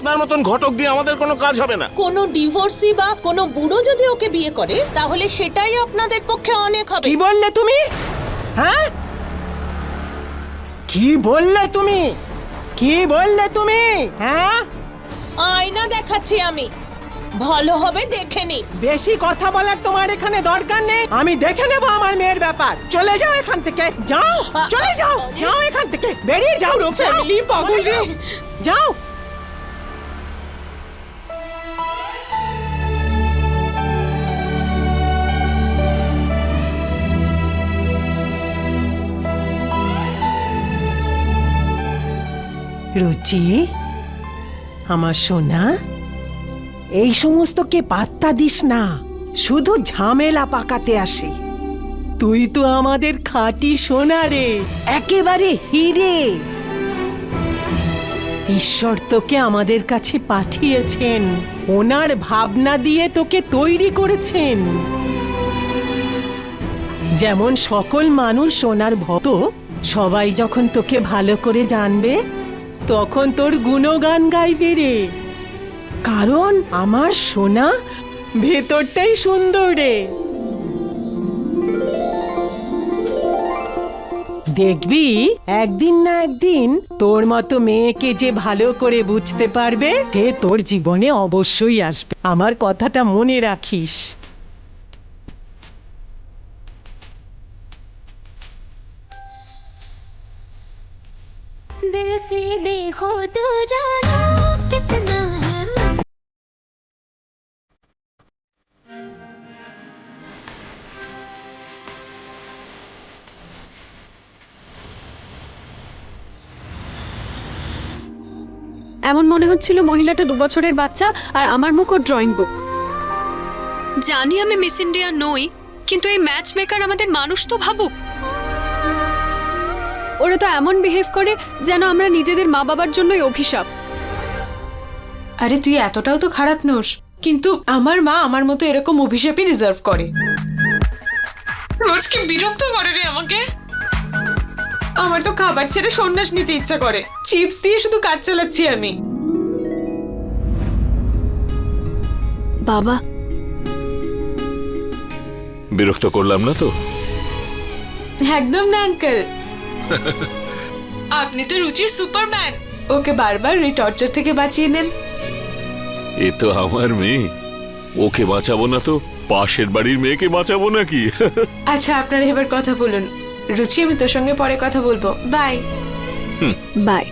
আপনার মতন ঘটক দিয়ে আমাদের কোনো কাজ হবে না। কোনো ডিভোর্সি বা কোনো বুড়ো যদি ওকে বিয়ে করে তাহলে সেটাই আপনাদের পক্ষে অনেক হবে। কি বললে তুমি? হ্যাঁ? কি বললে তুমি? কি বললে তুমি? হ্যাঁ? আয়না দেখাচ্ছি আমি। ভালো হবে দেখে নিন বেশি কথা বলার তোমার এখানে দরকার নেই। আমি দেখে নেব আমার মেয়ের ব্যাপার। চলে যাও এখান থেকে। যাও! চলে যাও! যাও এখান থেকে। বেরিয়ে যাও! ফ্যামিলি পাগল রে। যাও! রুচি, আমার সোনা, এই সমস্তকে পাত্তা দিস না, শুধু ঝামেলা পাকাতে আসে। তুই তো আমাদের খাঁটি সোনা রে, একেবারে হিরে। ঈশ্বর তোকে আমাদের কাছে পাঠিয়েছেন, ওনার ভাবনা দিয়ে তোকে তৈরি করেছেন। যেমন সকল মানুষ সোনার ভক্ত, সবাই যখন তোকে ভালো করে জানবে তখন তোর গুণগান গাইবে রে। কারণ আমার সোনা ভেতরটাই সুন্দর রে। দেখবি, একদিন না একদিন তোর মতো মেয়েকে যে ভালো করে বুঝতে পারবে, সে তোর জীবনে অবশ্যই আসবে। আমার কথাটা মনে রাখিস। से देखो तो जानो कितना है मन এমন মনে হচ্ছিল মহিলাটা দু বছরের বাচ্চা আর আমার মুখ ওর ড্রয়িং বুক জানি আমি মিস ইন্ডিয়া নই কিন্তু এই ম্যাচ মেকার আমাদের মানুষ তো ভাবুক ওরা তো এমন বিহেভ করে যেন আমরা নিজেদের মা বাবার জন্যই অভিশাপ। আরে তুই এতটাও তো খারাপ নোস। কিন্তু আমার মা আমার মতো এরকম অভিশাপই রিজার্ভ করে। রোজ কি বিরক্ত করে রে আমাকে। আমার তো খাবার ছেড়ে সন্ন্যাস নিতে ইচ্ছা করে। চিপস দিয়ে শুধু কাজ চালাচ্ছি আমি। বাবা। বিরক্ত করলাম না তো? একদম না আঙ্কেল আপনি তো রুচির সুপারম্যান। ওকে বারবার ওই টর্চার থেকে বাঁচিয়ে নেন। এ তো আমার মেয়ে। ওকে বাঁচাবো না তো? পাশের বাড়ির মেয়েকে বাঁচাবো নাকি? আচ্ছা আপনারা এবার কথা বলুন। রুচি আমি তোর সঙ্গে পরে কথা বলব। বাই। বাই।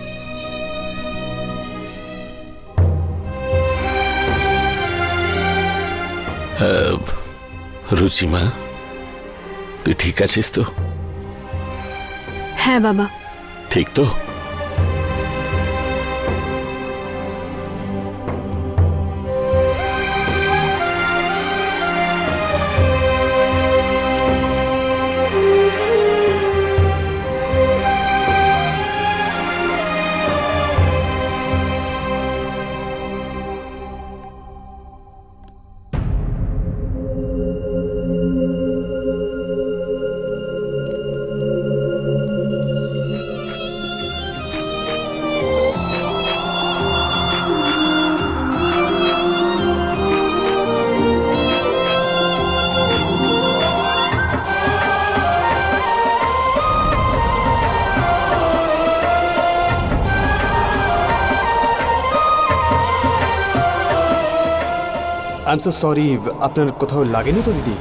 রুচিমা তুই ঠিক আছিস তো? হ্যাঁ বাবা। ঠিক তো? আই এম সো সরি আপনার কোথাও লাগেনি তো দিদি?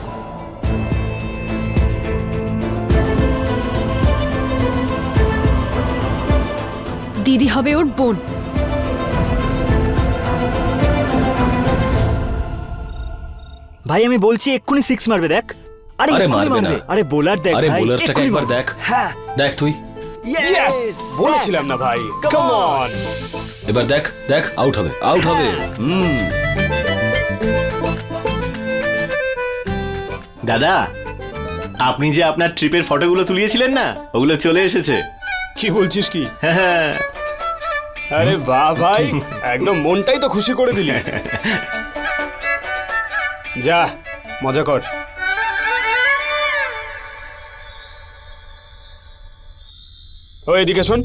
দিদি হবে ওর বোন। ভাই আমি বলছি এক্ষুনি সিক্স মারবে দেখ। আরে আরে মারবে না। আরে বোলার দেখ আরে ভাই, বোলারটাকে একবার দেখ। হ্যাঁ। দেখ তুই। ইয়েস বলেছিলাম না ভাই। কাম অন এবার দেখ দেখ আউট হবে আউট হবে। হুম। দাদা আপনি যে আপনার ট্রিপের ফটোগুলো তুলিয়েছিলেন না ওগুলো চলে এসেছে। কি বলছিস কি? হ্যাঁ আরে বাহ ভাই একদম মনটাই তো খুশি করে দিলি। যা মজা কর। ও এদিকে শোন।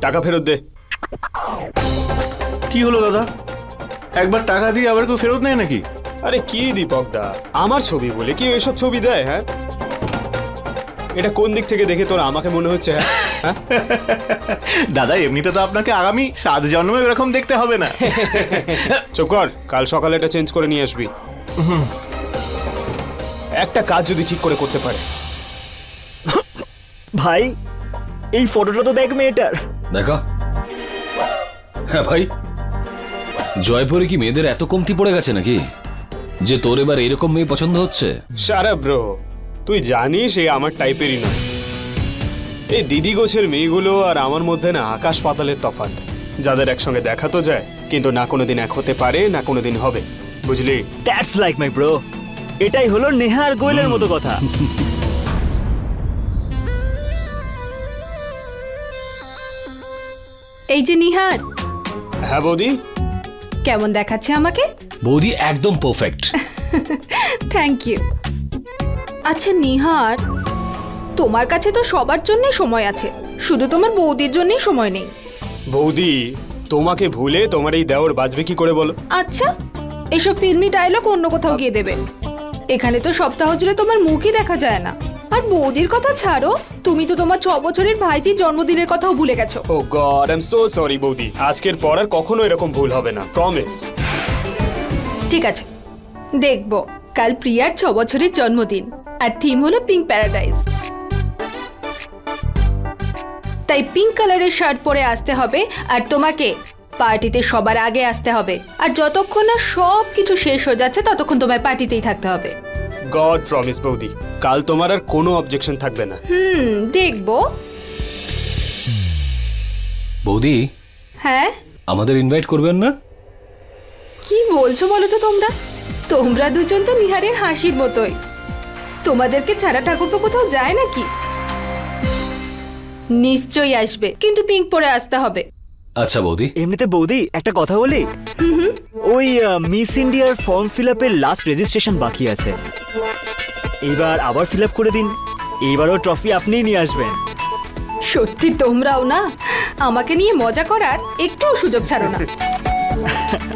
টাকা ফেরত দে। কি হলো দাদা? একবার টাকা দিয়ে আবার কেউ ফেরত নেয় নাকি? আরে কি দীপক দা আমার ছবি বলে কি এসব ছবি দেয় হ্যাঁ? এটা কোন দিক থেকে দেখে তোর আমাকে মনে হচ্ছে হ্যাঁ? হ্যাঁ? দাদা এমনিতে তো আপনাকে আগামী সাত জন্মে এরকম দেখতে হবে না। চুপ কর কাল সকালে এটা চেঞ্জ করে নিয়ে আসবি। একটা কাজ যদি ঠিক করে করতে পারে। ভাই এই ফটোটা তো দেখ মেয়েটার। দেখা। হ্যাঁ ভাই জয়পুরে কি মেয়েদের এত কমতি পড়ে গেছে নাকি? যে তোর এবার এরকম মেয়ে পছন্দ হচ্ছে? সারা ব্রো তুই জানিস এই আমার টাইপেরই নয়। এই দিদি গোছের মেয়েগুলো আর আমার মধ্যে না আকাশ পাতালের তফাৎ। যাদের একসঙ্গে দেখা তো যায় কিন্তু না কোনোদিন এক হতে পারে না কোনোদিন হবে। বুঝলি? দ্যাটস লাইক মাই ব্রো এটাই হলো নেহা আর গোয়েলের মতো কথা। এই যে নিহার। হ্যাঁ বৌদি? কেমন দেখাচ্ছে আমাকে? বৌদি একদম পারফেক্ট থ্যাংক ইউ আচ্ছা নিহার তোমার কাছে তো সবার জন্যই সময় আছে। শুধু তোমার বৌদির জন্যই সময় নেই। বৌদি তোমাকে ভুলে তোমার এই দেওর বাজবে কি করে বলো? আচ্ছা এসব ফিল্মি ডায়লগ অন্য কোথাও গিয়ে দেবে। এখানে তো সপ্তাহ জুড়ে তোমার মুখই দেখা যায় না। আর বৌদির কথা ছাড়ো। তুমি তো তোমার ছ বছরের ভাইজির জন্মদিনের কথাও ভুলে গেছো। ও god I am so sorry বৌদি। আজকের পর আর কখনো এরকম ভুল হবে না প্রমিস ঠিক আছে দেখব। কাল প্রিয়ার ছ বছরের জন্মদিন আর থিম হলো পিঙ্ক প্যারাডাইস তাই পিঙ্ক কালারের শার্ট পরে আসতে হবে আর তোমাকে পার্টিতে সবার আগে আসতে হবে। আর যতক্ষণ না সব কিছু শেষ হয়ে যাচ্ছে ততক্ষণ তোমায় পার্টিতেই থাকতে হবে। গড প্রমিস বৌদি কাল তোমার আর কোনো অবজেকশন থাকবে না। হুম দেখব। বৌদি হ্যাঁ? আমাদের ইনভাইট করবেন না? কি বলছো বলো তো তোমরা? তোমরা দুজন তো নিহারের হাসির মতোই। তোমাদেরকে ছাড়া ঠাকুরপো কোথাও যায় নাকি? নিশ্চয়ই আসবে কিন্তু পিঙ্ক পরে আসতে হবে। আচ্ছা বৌদি। এমনিতে বৌদি একটা কথা বলি? ওই মিস ইন্ডিয়ার ফর্ম ফিল আপের লাস্ট রেজিস্ট্রেশন বাকি আছে। এইবার আবার ফিল আপ করে দিন। এইবারও ট্রফি আপনিই নিয়ে আসবেন। সত্যি তোমরাও না? আমাকে নিয়ে মজা করার একটুও সুযোগ ছাড়ো না।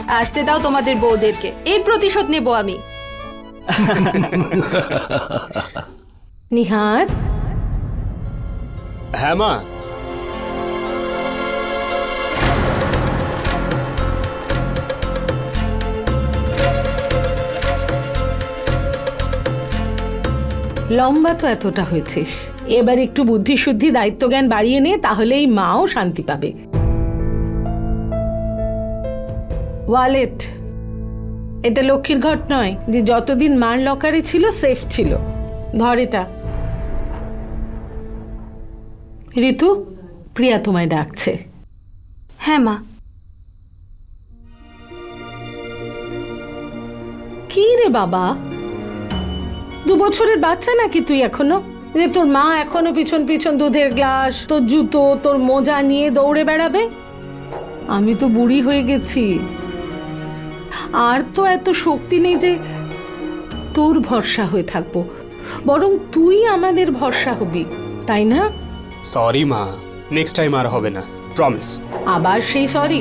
আসতে দাও তোমাদের বউদেরকে। এর প্রতিশোধ নেব আমি। নিহার? হ্যাঁ মা? লম্বা তো এতটা হয়েছিস। এবার একটু বুদ্ধি শুদ্ধি দায়িত্ব জ্ঞান বাড়িয়ে নে তাহলেই মাও শান্তি পাবে। ওয়ালেট। এটা লক্ষ্মীর ঘট নয় যে যতদিন মার লকারে ছিল সেফ ছিল। ধর এটা। ঋতু প্রিয়া তোমায় ডাকছে। হ্যাঁ মা। কি রে বাবা? দু বছরের বাচ্চা নাকি তুই এখনও? যে তোর মা এখনও পিছন পিছন দুধের গ্লাস তোর জুতো তোর মোজা নিয়ে দৌড়ে বেড়াবে? আমি তো বুড়ি হয়ে গেছি। আর তো এত শক্তি নেই যে তোর ভরসা হয়ে থাকব। বরং তুই আমাদের ভরসা হবি তাই না? সরি মা। নেক্সট টাইম আর হবে না প্রমিস আবার সেই সরি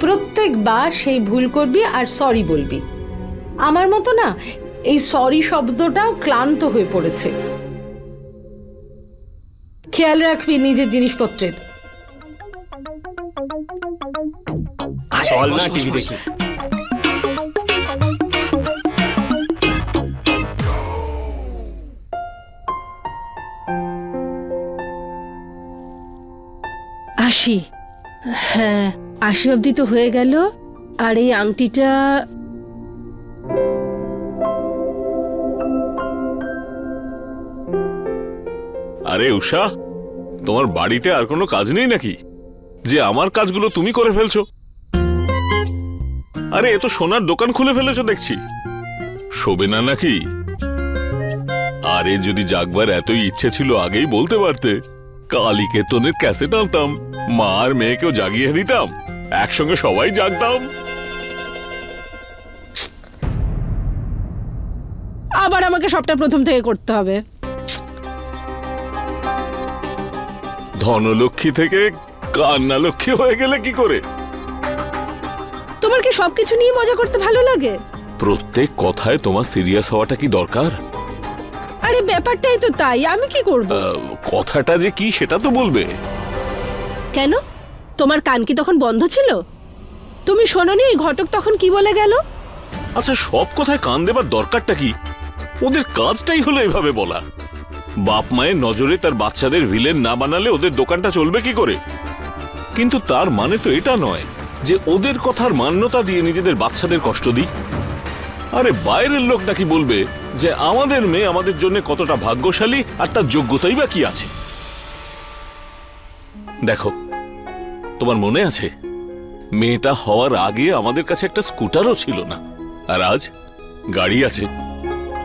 প্রত্যেকবার সেই ভুল করবি আর সরি বলবি। আমার মতো না এই সরি শব্দটাও ক্লান্ত হয়ে পড়েছে। খেয়াল রাখবি নিজের জিনিসপত্রের। চল না টিভি দেখি। আশি। হ্যাঁ আশি অবধি তো হয়ে গেল। আর এই আংটিটা আরে উষা, তোমার বাড়িতে আর কোনো কাজ নেই নাকি? যে আমার কাজগুলো তুমি করে ফেলছো। আরে, এ তো সোনার দোকান খুলে ফেলেছো দেখছি। শোবে না নাকি? আরে, যদি জাগবার এতই ইচ্ছে ছিল আগেই বলতে পারতে, কালী কেতনের ক্যাসেট আনতাম, মা আর মেয়েকেও জাগিয়ে দিতাম, একসঙ্গে সবাই জাগতাম। আবার আমাকে সবটা প্রথম থেকে করতে হবে। ধনলক্ষ্মী থেকে কান্না লক্ষ্মী হয়ে গেলে কি করে? তোমার কি সবকিছু নিয়ে মজা করতে ভালো লাগে? প্রত্যেক কথায় তোমার সিরিয়াস হওয়াটা কি দরকার? আরে ব্যাপারটাই তো তাই আমি কি করব? আহ, কথাটা যে কি সেটা তো বলবে। কেন? তোমার কান কি তখন বন্ধ ছিল? তুমি শোনোনি ওই ঘটক তখন কি বলে গেল? আচ্ছা সব কথায় কান দেবার দরকারটা কি? ওদের কাজটাই হলো এভাবে বলা। বাপ মায়ের নজরে তার বাচ্চাদের ভিলেন না বানালে ওদের দোকানটা চলবে কি করে? কিন্তু তার মানে তো এটা নয় যে ওদের কথার মান্যতা দিয়ে নিজেদের বাচ্চাদের কষ্ট দিই। আরে বাইরের লোক নাকি বলবে যে আমাদের মেয়ে আমাদের জন্য কতটা ভাগ্যশালী আর তার যোগ্যতাই বা কি আছে? দেখো, তোমার মনে আছে? মেয়েটা হওয়ার আগে আমাদের কাছে একটা স্কুটারও ছিল না। আর আজ গাড়ি আছে।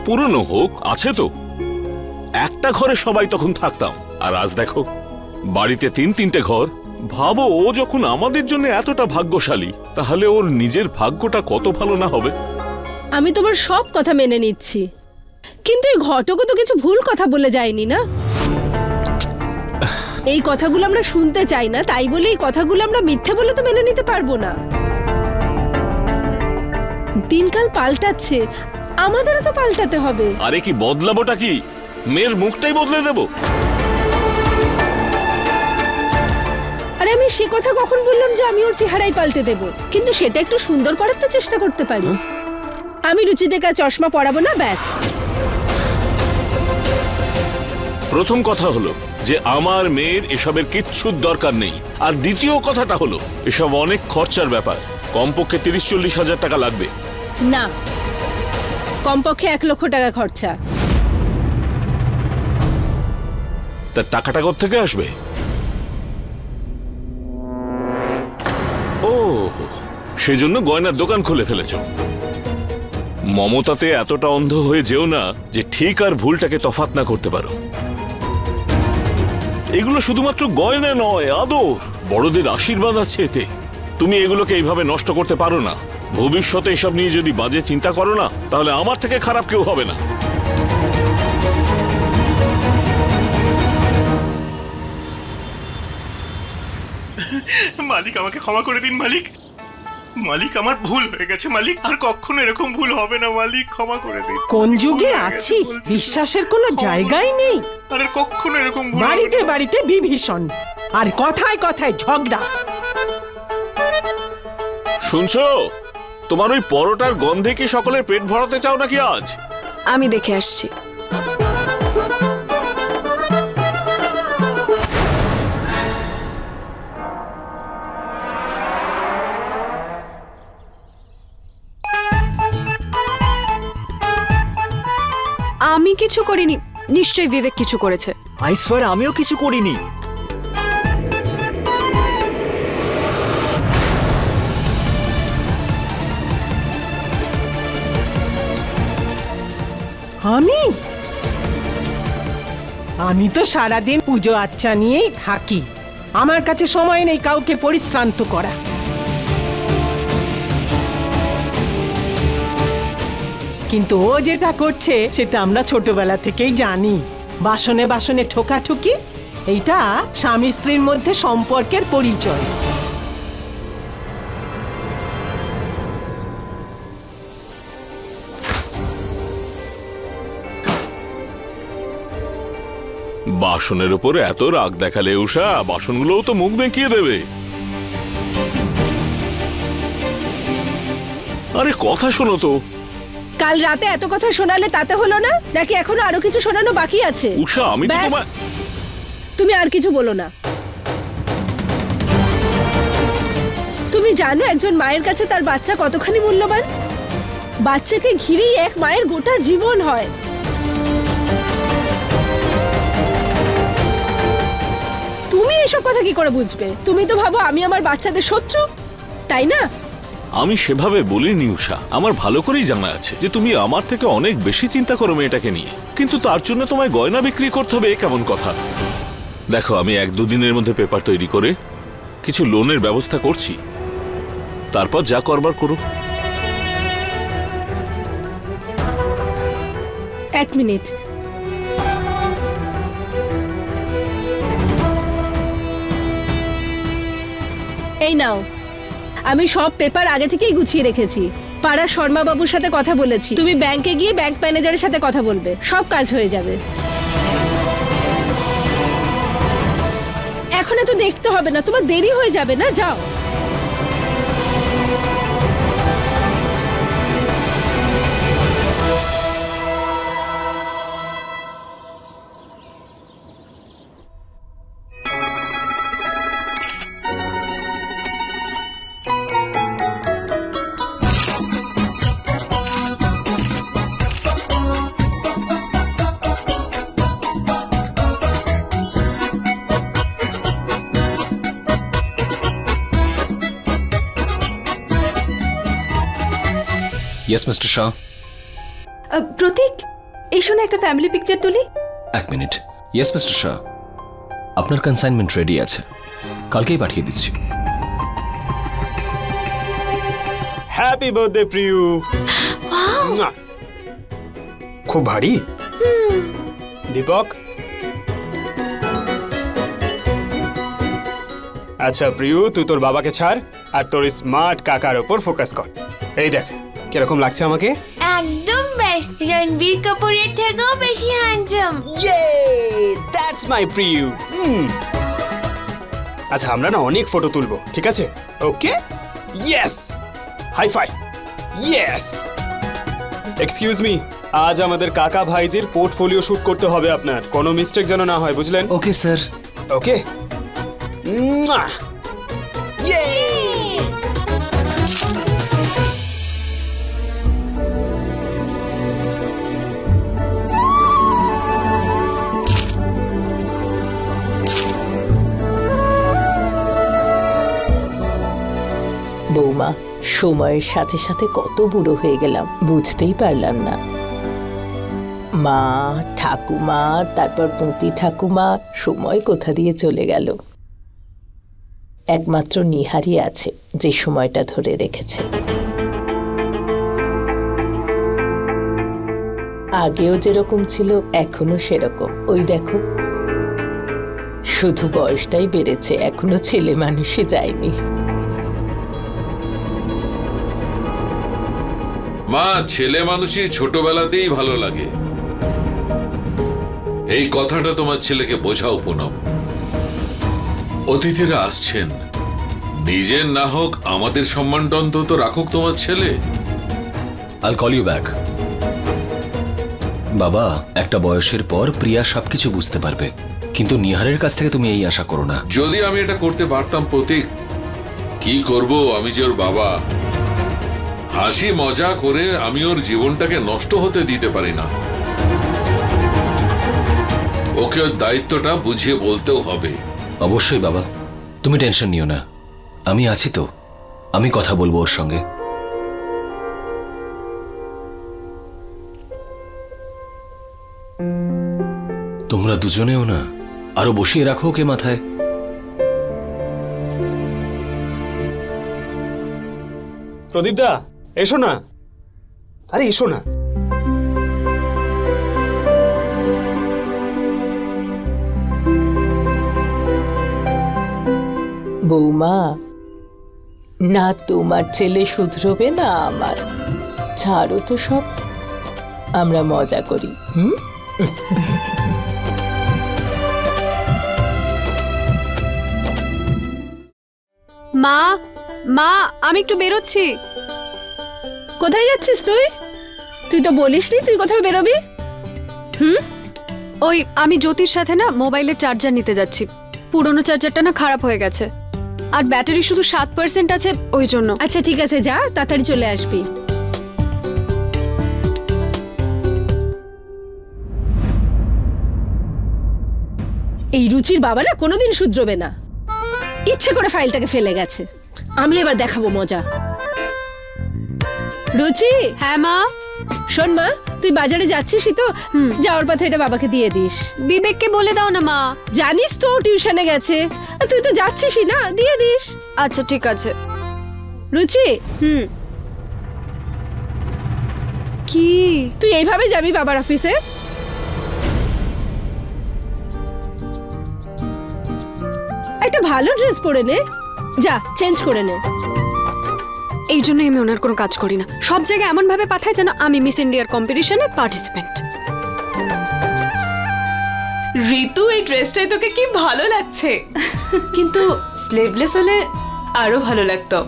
পুরনো হোক, আছে তো। একটা ঘরে সবাই তখন থাকতাম। আর আজ দেখো বাড়িতে তিন তিনটে ঘর। ভাবো ও যখন আমাদের জন্য এতটা ভাগ্যশালী তাহলে ওর নিজের ভাগ্যটা কত ভালো না হবে? আমি তোমার সব কথা মেনে নিচ্ছি। কিন্তু এই ঘটকও তো কিছু ভুল কথা বলে যায়নি না? এই কথাগুলো আমরা শুনতে চাই না তাই বলে এই কথাগুলো আমরা মিথ্যে বলে তো মেনে নিতে পারব না। দিনকাল পাল্টাচ্ছে আমাদেরও তো পাল্টাতে হবে। আরে কি বদলাবোটা কি? মেয়ের মুখটাই বদলে দেবো। আরে আমি সে কথা কখন বললাম যে আমি ওর চেহারাই পাল্টে দেব? কিন্তু সেটা একটু সুন্দর করার তো চেষ্টা করতে পারি। আমি রুচিদেকা চশমা পরাবো না ব্যাস। প্রথম কথা হলো যে আমার মেয়ের এসবের কিচ্ছুর দরকার নেই। আর দ্বিতীয় কথাটা হলো এসব অনেক খরচার ব্যাপার। কমপক্ষে তিরিশ চল্লিশ হাজার টাকা লাগবে। না। কমপক্ষে এক লক্ষ টাকা খরচা। তার টাকাটা থেকে আসবে? ও, সেজন্য গয়নার দোকান খুলে ফেলেছ। মমতাতে এতটা অন্ধ হয়ে যেও না যে ঠিক আর ভুলটাকে তফাৎ না করতে পারো। এগুলো শুধুমাত্র গয়না নয়, আদর। বড়দের আশীর্বাদ আছে এতে। তুমি এগুলোকে এইভাবে নষ্ট করতে পারো না। ভবিষ্যতে এসব নিয়ে যদি বাজে চিন্তা করো না, তাহলে আমার থেকে খারাপ কেউ হবে না। মালিক আমাকে ক্ষমা করে দিন মালিক। মালিক আমার ভুল হয়ে গেছে মালিক। আর কখনো এরকম ভুল হবে না মালিক ক্ষমা করে দিন। কোন যুগে আছি? বিশ্বাসের কোনো জায়গাই নেই। আরে কখনো এরকম ভুল বাড়িতে বাড়িতে বিভীষণ। আর কথায় কথায় ঝগড়া। শুনছো? তোমার ওই পরোটার গন্ধে কি সকলের পেট ভরাতে চাও নাকি আজ? আমি দেখে আসছি। কিছু করিনি। নিশ্চয়ই বিবেক কিছু করেছে। আইসওয়ার, আমিও কিছু করিনি। আমি? আমি তো সারাদিন পুজো আচ্চা নিয়েই থাকি। আমার কাছে সময় নেই কাউকে পরিশ্রান্ত করা। কিন্তু ও যেটা করছে, সেটা আমরা ছোটবেলা থেকেই জানি। বাসনে বাসনে ঠোকাঠুকি, এইটা স্বামী স্ত্রীর মধ্যে সম্পর্কের পরিচয়। বাসনের উপর এত রাগ দেখালে উষা বাসনগুলোও তো মুখ বেঁকিয়ে দেবে। আরে, কথা শোনো তো। কাল রাতে এত কথা শোনালে তাতে হলো না? নাকি এখনও আরও কিছু শোনানো বাকি আছে? উষা আমি তো ব্যাস, তোমার তুমি আর কিছু বলো না। তুমি জানো একজন মায়ের কাছে তার বাচ্চা কতখানি মূল্যবান? বাচ্চাকে ঘিরেই এক মায়ের গোটা জীবন হয়। তুমি এসব কথা কি করে বুঝবে? তুমি তো ভাবো আমি আমার বাচ্চাদের শত্রু তাই না? আমি সেভাবে বলিনি উষা আমার ভালো করেই জানা আছে যে তুমি আমার থেকে অনেক বেশি চিন্তা করো মেয়েটাকে নিয়ে। কিন্তু তার জন্য তোমায় গয়না বিক্রি করতে হবে কেমন কথা? দেখো, আমি এক দুদিনের মধ্যে পেপার তৈরি করে কিছু লোনের ব্যবস্থা করছি। তারপর যা করবার করো। এক মিনিট। এই নাও। আমি সব পেপার আগে থেকেই গুছিয়ে রেখেছি। পাড়া শর্মা বাবুর সাথে কথা বলেছি। তুমি ব্যাংকে গিয়ে ব্যাংক ম্যানেজারের সাথে কথা বলবে। সব কাজ হয়ে যাবে। এখন এত দেখতে হবে না। তোমার দেরি হয়ে যাবে না? যাও। মিস্টার শাহ প্রতীক এই শোনো একটা ফ্যামিলি পিকচার তুলি? এক মিনিট। ইয়েস মিস্টার শাহ আপনার কনসাইনমেন্ট রেডি আছে। কালকেই পাঠিয়ে দিচ্ছি। হ্যাপি বার্থডে প্রিয়ু। খুব ভারী? দীপক? আচ্ছা প্রিয় তুই তোর বাবাকে ছাড় আর তোর স্মার্ট কাকার ওপর ফোকাস কর। এই দেখ। কীরকম লাগছে আমাকে? একদম বেস্ট রণবীর কাপুরের থেকেও বেশি হ্যান্ডসাম ইয়ে দ্যাটস মাই প্রিয়ু হুম। আচ্ছা আমরা না অনেক ফটো তুলবো ঠিক আছে? Okay yes high five yes excuse me আজ আমাদের কাকা ভাইজির পোর্টফোলিও শুট করতে হবে আপনার। কোনো মিস্টেক যেন না হয় বুঝলেন? ওকে স্যার ওকে ইয়ে বৌমা, সময়ের সাথে সাথে কত বুড়ো হয়ে গেলাম, বুঝতেই পারলাম না। মা, ঠাকুমা, তারপর পুঁতি ঠাকুমা, সময় কোথা দিয়ে চলে গেল? একমাত্র নিহারি আছে যে সময়টা ধরে রেখেছে। আগেও যেরকম ছিল এখনও সেরকম। ওই দেখো। শুধু বয়সটাই বেড়েছে এখনও ছেলে মানুষই যায়নি। মা ছেলে মানুষই ছোটবেলাতেই ভালো লাগে। এই কথাটা তোমার ছেলেকে বোঝাও পুনম। অতিথিরা আসছেন। নিজের না হোক আমাদের সম্মানটা অন্তত রাখুক তোমার ছেলে। আল কল ইউ ব্যাক বাবা একটা বয়সের পর প্রিয়া সবকিছু বুঝতে পারবে। কিন্তু নিহারের কাছ থেকে তুমি এই আশা করো না। যদি আমি এটা করতে পারতাম প্রতীক কি করব আমি যে ওর বাবা? হাসি মজা করে আমি ওর জীবনটাকে নষ্ট হতে দিতে পারি না। ওকে ওর দায়িত্বটা বুঝিয়ে বলতেও হবে। অবশ্যই বাবা তুমি টেনশন নিও না। আমি আছি তো। আমি কথা বলব ওর সঙ্গে। তোমরা দুজনেও না আরও বসিয়ে রাখো ওকে মাথায়। প্রদীপ দা এসো না। আরে এসো না। বৌমা না তোমার ছেলে শুধরবে না আমার। ছাড়ো তো সব। আমরা মজা করি। হুম? মা মা আমি একটু বেরোচ্ছি। কোথায় যাচ্ছিস তুই? তুই তো বলিসনি তুই কোথাও বেরোবি? হুম? ওই আমি জ্যোতির সাথে না মোবাইলের চার্জার নিতে যাচ্ছি। পুরনো চার্জারটা না খারাপ হয়ে গেছে। আর ব্যাটারি শুধু সাত পার্সেন্ট আছে ওই জন্য। আচ্ছা ঠিক আছে যা তাড়াতাড়ি চলে আসবি। এই রুচির বাবা না কোনোদিন শুধরবে না। ইচ্ছে করে ফাইলটাকে ফেলে গেছে। আমি এবার দেখাবো মজা। রুচি? হ্যাঁ মা। শোন মা তুই বাজারে যাচ্ছিসই তো? যাওয়ার পথে এটা বাবাকে দিয়ে দিস। বিবেককে বলে দাও না মা। জানিস তো টিউশনে গেছে। তুই তো যাচ্ছিসই না দিয়ে দিস। আচ্ছা ঠিক আছে। রুচি? হুম। কি? তুই এইভাবে যাবি বাবার অফিসে? একটা ভালো ড্রেস পরে নে। যা চেঞ্জ করে নে। এই জন্যই আমি ওনার কোনো কাজ করি না। সব জায়গায় এমন ভাবে পাঠায় যেন আমি মিস ইন্ডিয়ার কম্পিটিশনের পার্টিসিপেন্ট ঋতু এই ড্রেসটাই তোকে কি ভালো লাগছে? কিন্তু স্লিভলেস হলে আরও ভালো লাগতো।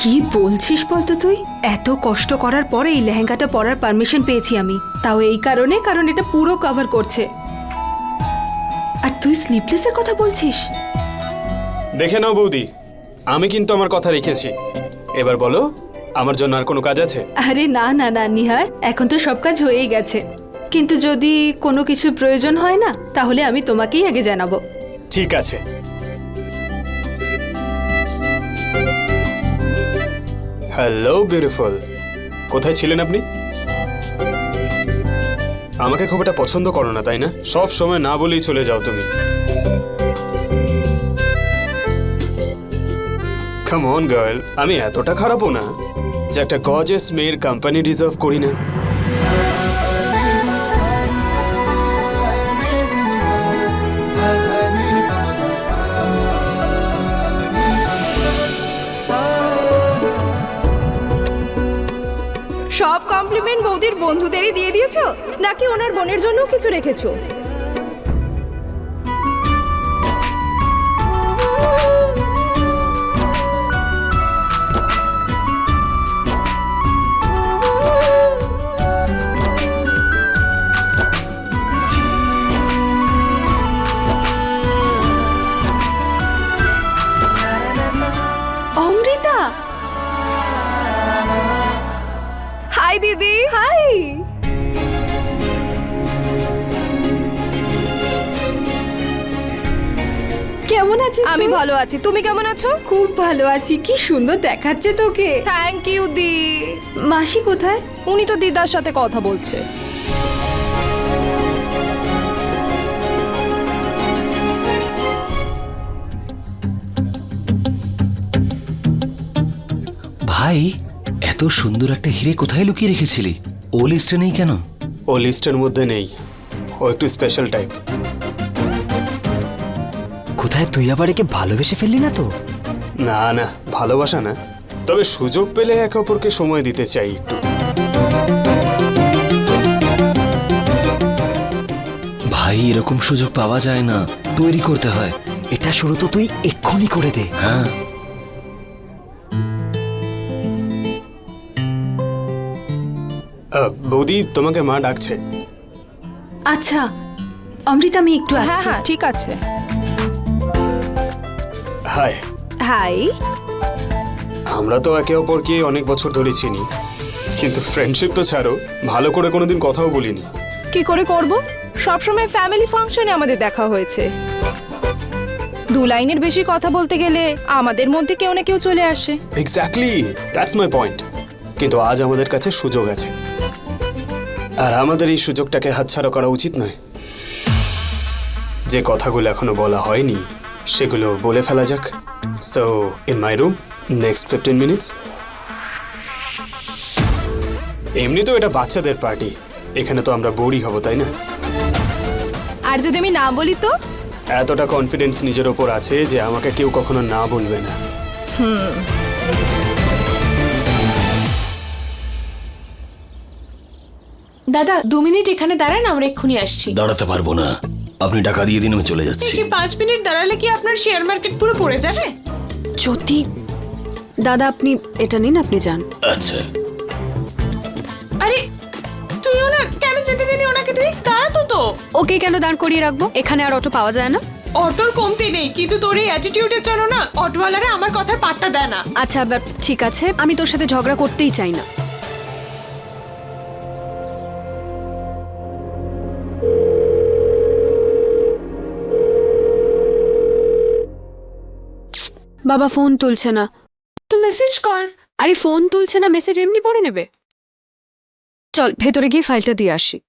কি বলছিস বলতো তুই? এত কষ্ট করার পরে এই লেহেঙ্গাটা পরার পারমিশন পেয়েছি আমি। তাও এই কারণে কারণ এটা পুরো কভার করছে। আর তুই স্লিপলেসের কথা বলছিস? দেখে নাও বৌদি আমি কিন্তু আমার কথা রেখেছি। এবার বলো আমার জন্য আর কোনো কাজ আছে? আরে না না না নিহার এখন তো সব কাজ হয়েই গেছে। কিন্তু যদি কোনো কিছু প্রয়োজন হয় না তাহলে আমি তোমাকেই আগে জানাব। ঠিক আছে। Hello beautiful. কোথায় ছিলেন আপনি? আমাকে খুব একটা পছন্দ করো না তাই না? সব সময় না বলেই চলে যাও তুমি। কাম অন গার্ল আমি এতটা খারাপও না যে একটা গজেস মেয়ের কোম্পানি ডিজার্ভ করি না। সব কমপ্লিমেন্ট বৌদির বন্ধুদেরই দিয়ে দিয়েছ? নাকি ওনার বোনের জন্য কিছু রেখেছো? আছি। তুমি কেমন আছো? খুব ভালো আছি। কি সুন্দর দেখাচ্ছে তোকে। থ্যাংক ইউ দি। মাসি কোথায়? উনি তো দিদার সাথে কথা বলছে। ভাই এত সুন্দর একটা হিরে কোথায় লুকিয়ে রেখেছিলি? ও লিস্টে নেই কেন? ও লিস্টের মধ্যে নেই। ও একটু স্পেশাল টাইপ কোথায় তুই আবার একে ভালোবেসে ফেললি না তো? না না ভালোবাসা না। তবে সুযোগ পেলে একে অপরকে সময় দিতে চাই একটু। ভাই এরকম সুযোগ পাওয়া যায় না। তৈরি করতে হয়। এটা শুরু তো তুই এক্ষুনি করে দে। হ্যাঁ। আহ, বৌদি তোমাকে মা ডাকছে। আচ্ছা অমৃতা আমি একটু হ্যাঁ আসছি। হ্যাঁ ঠিক আছে। হাই। হাই। আমরা তো একে অপরকে অনেক বছর ধরে চিনি। কিন্তু ফ্রেন্ডশিপ তো ছাড়ো ভালো করে কোনোদিন কথাও বলিনি। কি করে করব? সবসময় ফ্যামিলি ফাংশনে আমাদের দেখা হয়েছে। দু লাইনের বেশি কথা বলতে গেলে আমাদের মধ্যে কেউ না কেউ চলে আসে। এক্স্যাক্টলি দ্যাটস মাই পয়েন্ট কিন্তু আজ আমাদের কাছে সুযোগ আছে। আর আমাদের এই সুযোগটাকে হাতছাড়া করা উচিত নয়। যে কথাগুলো এখনও বলা হয়নি সেগুলো বলে ফেলা যাক। So in my room next fifteen minutes এমনি তো এটা বাচ্চাদের পার্টি এখানে তো আমরা বোরই হব তাই না? আর যদি আমি না বলি তো? এতটা কনফিডেন্স নিজের ওপর আছে যে আমাকে কেউ কখনো না বলবে না। দাদা দু মিনিট এখানে দাঁড়ান আমরা এক্ষুনি আসছি। দাঁড়াতে পারব না। আপনি টাকা দিয়ে দিন আমি চলে যাচ্ছি। কি পাঁচ মিনিট দাঁড়ালে কি আপনার শেয়ার মার্কেট পুরো পড়ে যাবে? যদি দাদা আপনি এটা নিন আপনি যান। আচ্ছা। আরে তুইও না কেন যেতে দিলি ওনাকে তুই? দাঁড়া তো তো। ওকে কেন দাঁড় করিয়ে রাখব? এখানে আর অটো পাওয়া যায় না। অটোর কমতি নেই কিন্তু তোর এই অ্যাটিটিউডের জন্য না অটোওয়ালারা আমার কথার পাত্তা দেয় না। আচ্ছা ঠিক আছে আমি তোর সাথে ঝগড়া করতেই চাই না। বাবা ফোন তুলছে না। তো মেসেজ কর। আরে ফোন তুলছে না মেসেজ এমনি পড়ে নেবে। চল ভেতরে গিয়ে ফাইলটা দিয়ে আসি।